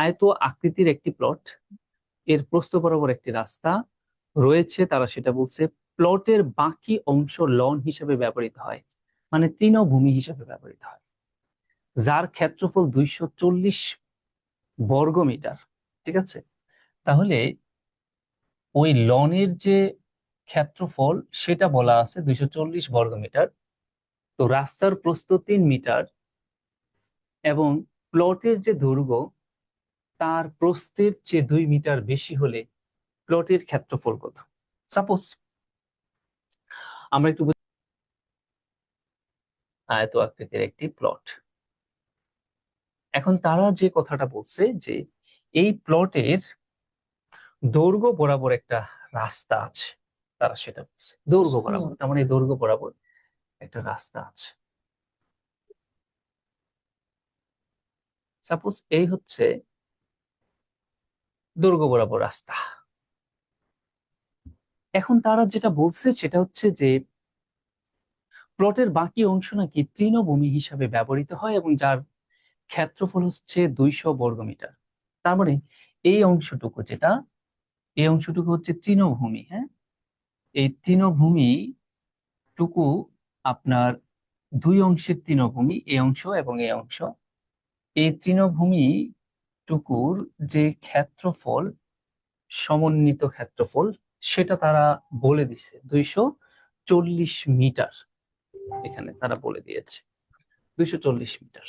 আয়ত আকৃতির একটি প্লট এর প্রস্থ বরাবর একটি রাস্তা রয়েছে, তারা সেটা বলছে প্লটের বাকি অংশ লন হিসেবে ব্যবহৃত হয় মানে তৃণভূমি হিসেবে ব্যবহৃত হয়। যার ক্ষেত্রফল দুইশো চল্লিশ বর্গ মিটার, ঠিক আছে? তাহলে ওই লনের যে ক্ষেত্রফল, সেটা বলা আছে দুইশো চল্লিশ বর্গ মিটার। তো রাস্তার প্রস্থ তিন মিটার এবং প্লটের যে দৈর্ঘ্য তার প্রস্থের চেয়ে দুই মিটার বেশি হলে প্লটের ক্ষেত্রফল কত? সাপোজ আমরা একটু আয়ত আকৃতির একটি প্লট এখন তারা যে কথাটা বলছে যে এই প্লটের দৈর্ঘ্য বরাবর একটা রাস্তা আছে তারা সেটা বলছে। দৈর্ঘ্য বরাবর তার মানে এই দৈর্ঘ্য বরাবর একটা রাস্তা আছে। সাপোজ এই হচ্ছে দৈর্ঘ্য বরাবর রাস্তা। এখন তারা যেটা বলছে সেটা হচ্ছে যে, প্লটের বাকি অংশ নাকি তৃণভূমি হিসাবে ব্যবহৃত হয় এবং যার ক্ষেত্রফল হচ্ছে দুইশো বর্গ মিটার। তার মানে এই অংশটুকু যেটা, এই অংশটুকু হচ্ছে তৃণভূমি হ্যাঁ? এই তৃণভূমি টুকু আপনার দুই অংশের তৃণভূমি এই অংশ এবং এই অংশ। এই তৃণভূমি টুকুর যে ক্ষেত্রফল, সমন্বিত ক্ষেত্রফল, সেটা তারা বলে দিছে। দুইশো চল্লিশ মিটার এখানে তারা বলে দিয়েছে। দুইশো চল্লিশ মিটার।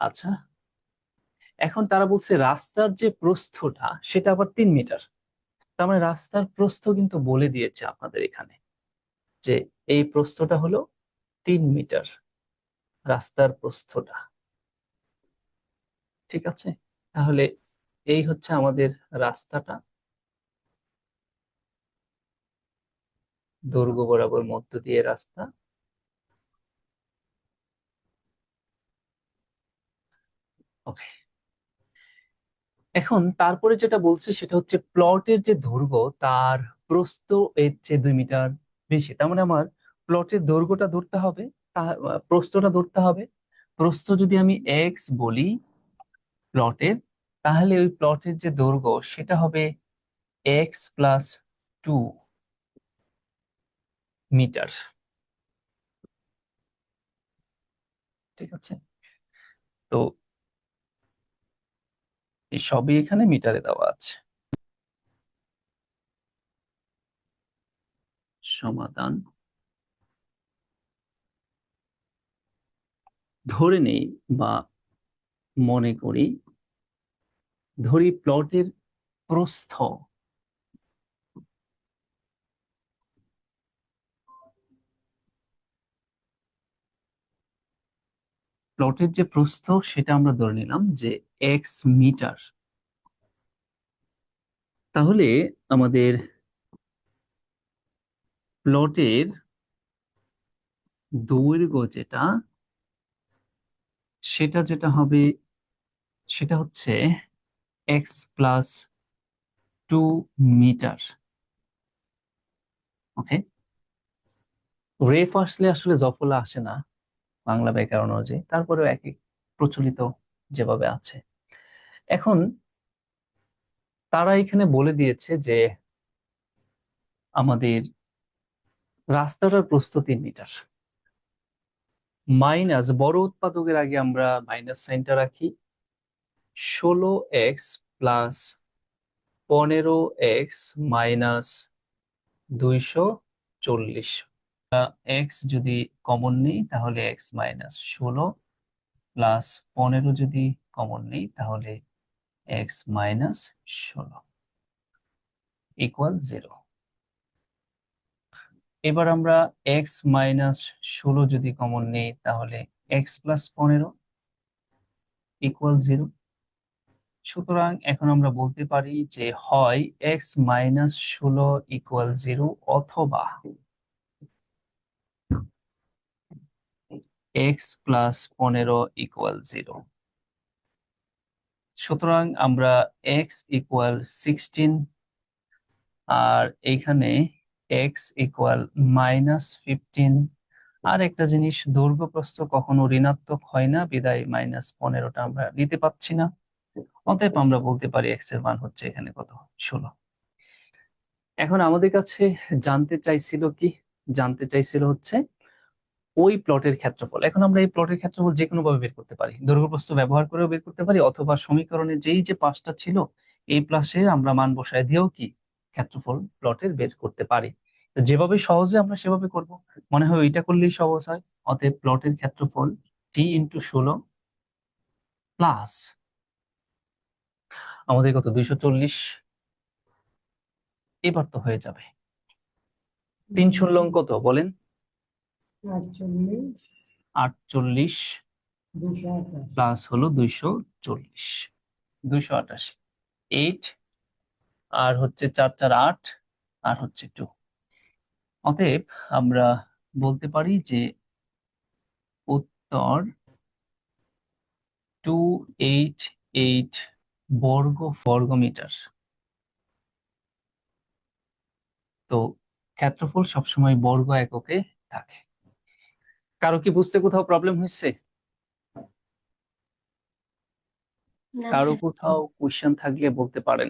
আচ্ছা এখন তারা বলছে রাস্তার যে প্রস্থটা, সেটা আবার তিন মিটার। তার মানে রাস্তার প্রস্থ কিন্তু বলে দিয়েছে আপনাদের এখানে যে এই প্রস্থটা হলো তিন মিটার রাস্তার প্রস্থটা। ঠিক আছে? তাহলে এই হচ্ছে আমাদের রাস্তাটা। দৈর্ঘ্য বরাবর মধ্য দিয়ে রাস্তা। ওকে। এখন তারপরে যেটা বলছে সেটা হচ্ছে প্লটের যে দৈর্ঘ্য তার প্রস্থ এর চেয়ে দুই মিটার বেশি। তার মানে আমার প্লটের দৈর্ঘ্যটা ধরতে হবে তা প্রস্থটা ধরতে হবে। প্রস্থ যদি আমি এক্স বলি প্লটের তাহলে ওই প্লটের যে দৈর্ঘ্য, সেটা হবে এক্স প্লাস টু মিটার ঠিক আছে? তো এই সবই এখানে মিটারে দেওয়া আছে। সমাধান। ধরে নেই বা মনে করি, ধরি প্লটের প্রস্থ। প্লটের যে প্রস্থ, সেটা আমরা ধরে নিলাম যে এক্স মিটার তাহলে আমাদের প্লটের দৈর্ঘ্য যেটা, সেটা যেটা হবে সেটা হচ্ছে X plus two metre okay রেফ আসলে আসলে জফলা আসে না বাংলা ব্যাকরণ অনুযায়ী, তারপরেও একই প্রচলিত যেভাবে আছে। এখন তারা এখানে বলে দিয়েছে যে আমাদের রাস্তাটার প্রস্থ তিন মিটার মাইনাস বড় উৎপাদকের আগে আমরা মাইনাস সাইনটা রাখি ষোলো এক্স প্লাস পনেরো এক্স মাইনাস দুইশো চল্লিশ। এক্স যদি কমন নেই, তাহলে এক্স মাইনাস ষোলো প্লাস পনেরো যদি কমন নেই, তাহলে এক্স মাইনাস ষোলো ইকুয়াল জিরো। এবার আমরা এক্স মাইনাস ষোলো যদি কমন নেই, তাহলে এক্স প্লাস পনেরো ইকুয়াল জিরো। সুতরাং এখন আমরা বলতে পারি যে হয় এক্স মাইনাস ষোলো ইকুয়াল জিরো অথবা এক্স প্লাস পনেরো ইকুয়াল জিরো সুতরাং আমরা এক্স ইকুয়াল সিক্সটিন আর এইখানে এক্স ইকুয়াল মাইনাস ফিফটিন আর একটা জিনিস দৈর্ঘ্য প্রস্থ কখনো ঋণাত্মক হয় না, বিদায় মাইনাস পনেরোটা আমরা নিতে পারছি না। অতএব আমরা বলতে পারি এক্সের মান হচ্ছে এখানে কত? ষোলো। এখন আমাদের কাছে জানতে চাইছিল কি? জানতে চাইছিল হচ্ছে ওই প্লটের ক্ষেত্রফল। এখন আমরা এই প্লটের ক্ষেত্রফল যে কোনো ভাবে বের করতে পারি। দৈর্ঘ্য প্রস্থ ব্যবহার করেও বের করতে পারি অথবা সমীকরণে যেই যে পাঁচটা ছিল, এই প্লাসে আমরা মান বসায় দিয়েও কি ক্ষেত্রফল প্লটের বের করতে পারি। যেভাবে সহজে আমরা সেভাবে করব। মনে হয় ওইটা করলেই সহজ হয়। অতএব প্লটের ক্ষেত্রফল টি ইন্টু ষোলো প্লাস আমাদের কত? দুইশো চল্লিশ? এবার তো হয়ে যাবে। তিন ষোলো কত বলেন? আটচল্লিশ। প্লাস হলো দুইশো চল্লিশ। দুইশো আটাশি এইট। আর হচ্ছে চার চার আট। আর হচ্ছে টু। অতএব আমরা বলতে পারি যে উত্তর টু এইট এইট বর্গ বর্গমিটার। তো ক্ষেত্রফল সবসময় বর্গ এককে থাকে। কারও কি বুঝতে কোথাও প্রবলেম হয়েছে? কারও কোথাও কোয়েশ্চেন থাকলে বলতে পারেন।